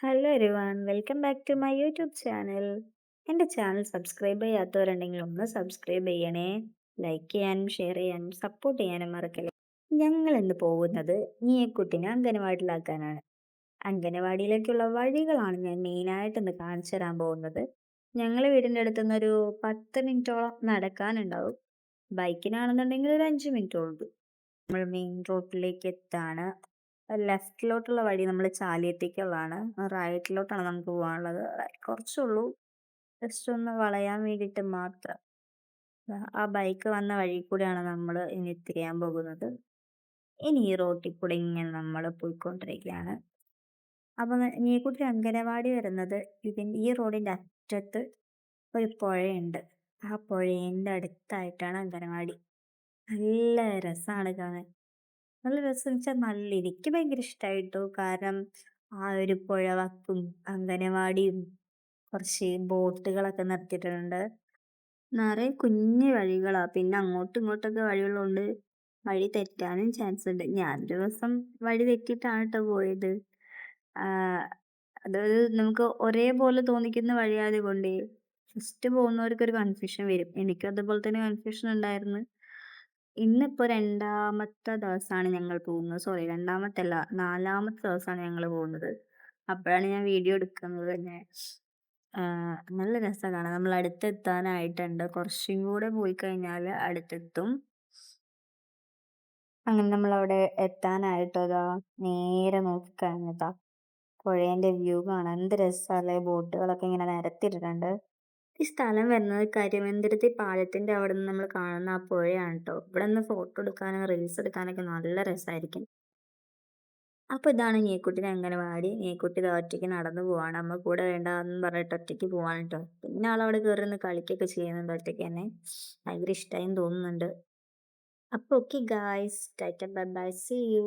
Hello everyone welcome back to my YouTube channel എന്റെ channel subscribe ചെയ്യാത്തവരുണ്ടെങ്കിൽ ഒന്ന് subscribe ചെയ്യണേ ലൈക്ക് ചെയ്യാനും ഷെയർ ചെയ്യാനും സപ്പോർട്ട് ചെയ്യാനും മറക്കല്ലേ. ഞങ്ങൾ ഇന്ന് പോകുന്നത് നീയക്കുട്ടിനെ അംഗനവാടിയിലാക്കാനാണ്. അംഗനവാടിയിലേക്കുള്ള വഴികളാണ് ഞാൻ മെയിനായിട്ട് ഇന്ന് കാണിച്ചു തരാൻ പോകുന്നത്. ഞങ്ങൾ വീടിന്റെ അടുത്തുനിന്ന് ഒരു പത്ത് മിനിറ്റോളം നടക്കാനുണ്ടാവും. ബൈക്കിനാണെന്നുണ്ടെങ്കിൽ ഒരു അഞ്ച് മിനിറ്റോളം നമ്മൾ മെയിൻ റോഡിലേക്ക് എത്താണ് ലെഫ്റ്റിലോട്ടുള്ള വഴി നമ്മൾ ചാലിയത്തേക്കുള്ളതാണ് റൈറ്റിലോട്ടാണ് നമുക്ക് പോകാനുള്ളത്. കുറച്ചുള്ളൂ. ജസ്റ്റ് ഒന്ന് വളയാൻ വേണ്ടിയിട്ട് മാത്രം. ആ ബൈക്ക് വന്ന വഴി കൂടെയാണ് നമ്മൾ ഇനി തിരിയാൻ പോകുന്നത്. ഇനി ഈ റോട്ടിൽ കൂടെ ഇങ്ങനെ നമ്മൾ പോയിക്കൊണ്ടിരിക്കുകയാണ്. അപ്പം നീക്കുട്ടി അങ്കനവാടി വരുന്നത്. ഇതിന്റെ ഈ റോഡിന്റെ അറ്റത്ത് ഒരു പുഴയുണ്ട്. ആ പുഴേന്റെ അടുത്തായിട്ടാണ് അങ്കനവാടി നല്ല രസമാണ് കാണാൻ. നല്ല രസം വെച്ചാൽ നല്ല എനിക്ക് ഭയങ്കര ഇഷ്ടമായിട്ടോ കാരണം ആ ഒരു പുഴവക്കും അംഗനവാടിയും കുറച്ച് ബോട്ടുകളൊക്കെ നിർത്തിയിട്ടുണ്ട്. നിറയെ കുഞ്ഞു വഴികളാ. പിന്നെ അങ്ങോട്ടും ഇങ്ങോട്ടൊക്കെ വഴികളുണ്ട്. വഴി തെറ്റാനും ചാൻസ് ഉണ്ട്. ഞാൻ ദിവസം വഴി തെറ്റിയിട്ടാണ് കേട്ടോ പോയത്. അതായത് നമുക്ക് ഒരേപോലെ തോന്നിക്കുന്ന വഴിയായത് കൊണ്ട് ഫസ്റ്റ് പോകുന്നവർക്ക് ഒരു കൺഫ്യൂഷൻ വരും. എനിക്കും അതുപോലെ തന്നെ കൺഫ്യൂഷൻ ഉണ്ടായിരുന്നു. ഇന്നിപ്പോ രണ്ടാമത്തെ ദിവസമാണ് ഞങ്ങൾ പോകുന്നത്. സോറി രണ്ടാമത്തെ അല്ല, നാലാമത്തെ ദിവസമാണ് ഞങ്ങൾ പോകുന്നത്. അപ്പോഴാണ് ഞാൻ വീഡിയോ എടുക്കുന്നത് തന്നെ. നല്ല രസാ കാണാൻ. നമ്മൾ അടുത്തെത്താനായിട്ടുണ്ട്. കുറച്ചും കൂടെ പോയി കഴിഞ്ഞാൽ അടുത്തെത്തും. അങ്ങനെ നമ്മളവിടെ എത്താനായിട്ട് നേരെ നോക്കിക്കഴിഞ്ഞതാ പുഴേന്റെ വ്യൂ കാണാൻ എന്ത് രസാല്ലേ ബോട്ടുകളൊക്കെ ഇങ്ങനെ നിരത്തിയിട്ടിട്ടുണ്ട്. ഈ സ്ഥലം വരുന്നത് കരിമന്ദിരത്തി പാലത്തിന്റെ അവിടെ നിന്ന് നമ്മൾ കാണുന്ന ആ പുഴയാണ് കേട്ടോ ഇവിടെ നിന്ന് ഫോട്ടോ എടുക്കാനും റീൽസ് എടുക്കാനൊക്കെ നല്ല രസമായിരിക്കും അപ്പൊ ഇതാണ് നീക്കുട്ടിനെ അംഗനവാടി നീക്കുട്ടി ഒറ്റയ്ക്ക് നടന്നു പോവാണ്. അമ്മ കൂടെ വേണ്ടെന്ന് പറഞ്ഞിട്ട് ഒറ്റയ്ക്ക് പോവാണ് കേട്ടോ പിന്നെ ആളവിടെ കയറി നിന്ന് കളിക്കൊക്കെ ചെയ്യുന്നുണ്ട് ഒറ്റയ്ക്ക് തന്നെ. ഭയങ്കര ഇഷ്ടമായും തോന്നുന്നുണ്ട്. അപ്പൊ okay guys bye bye see you